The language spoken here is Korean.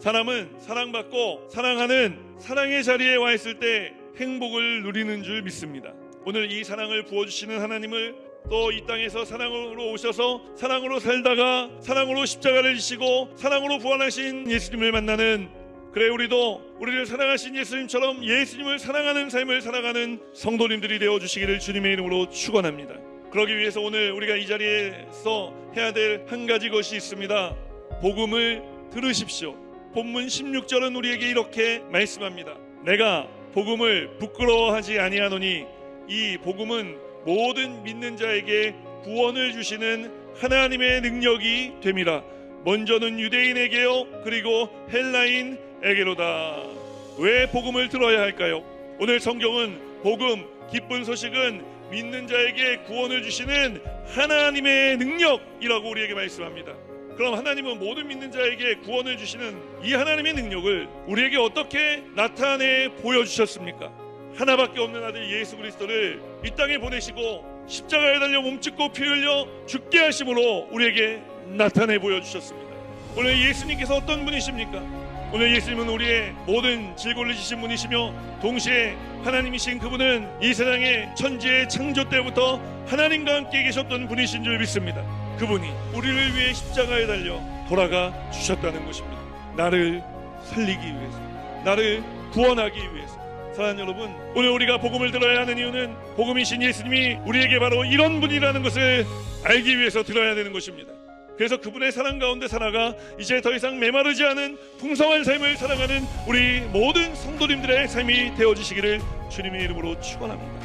사람은 사랑받고 사랑하는 사랑의 자리에 와 있을 때 행복을 누리는 줄 믿습니다. 오늘 이 사랑을 부어주시는 하나님을 또 이 땅에서 사랑으로 오셔서 사랑으로 살다가 사랑으로 십자가를 지시고 사랑으로 부활하신 예수님을 만나는 그래 우리도 우리를 사랑하신 예수님처럼 예수님을 사랑하는 삶을 살아가는 성도님들이 되어 주시기를 주님의 이름으로 축원합니다. 그러기 위해서 오늘 우리가 이 자리에서 해야 될 한 가지 것이 있습니다. 복음을 들으십시오. 본문 16절은 우리에게 이렇게 말씀합니다. 내가 복음을 부끄러워하지 아니하노니 이 복음은 모든 믿는 자에게 구원을 주시는 하나님의 능력이 됨이라. 먼저는 유대인에게요 그리고 헬라인에게로다. 왜 복음을 들어야 할까요? 오늘 성경은 복음 기쁜 소식은 믿는 자에게 구원을 주시는 하나님의 능력이라고 우리에게 말씀합니다. 그럼 하나님은 모든 믿는 자에게 구원을 주시는 이 하나님의 능력을 우리에게 어떻게 나타내 보여주셨습니까? 하나밖에 없는 아들 예수 그리스도를 이 땅에 보내시고 십자가에 달려 몸짓고 피 흘려 죽게 하심으로 우리에게 나타내 보여주셨습니다. 오늘 예수님께서 어떤 분이십니까? 오늘 예수님은 우리의 모든 질고를 지신 분이시며 동시에 하나님이신 그분은 이 세상의 천지의 창조 때부터 하나님과 함께 계셨던 분이신 줄 믿습니다. 그분이 우리를 위해 십자가에 달려 돌아가 주셨다는 것입니다. 나를 살리기 위해서, 나를 구원하기 위해서. 사랑하는 여러분, 오늘 우리가 복음을 들어야 하는 이유는 복음이신 예수님이 우리에게 바로 이런 분이라는 것을 알기 위해서 들어야 되는 것입니다. 그래서 그분의 사랑 가운데 살아가 이제 더 이상 메마르지 않은 풍성한 삶을 살아가는 우리 모든 성도님들의 삶이 되어 주시기를 주님의 이름으로 축원합니다.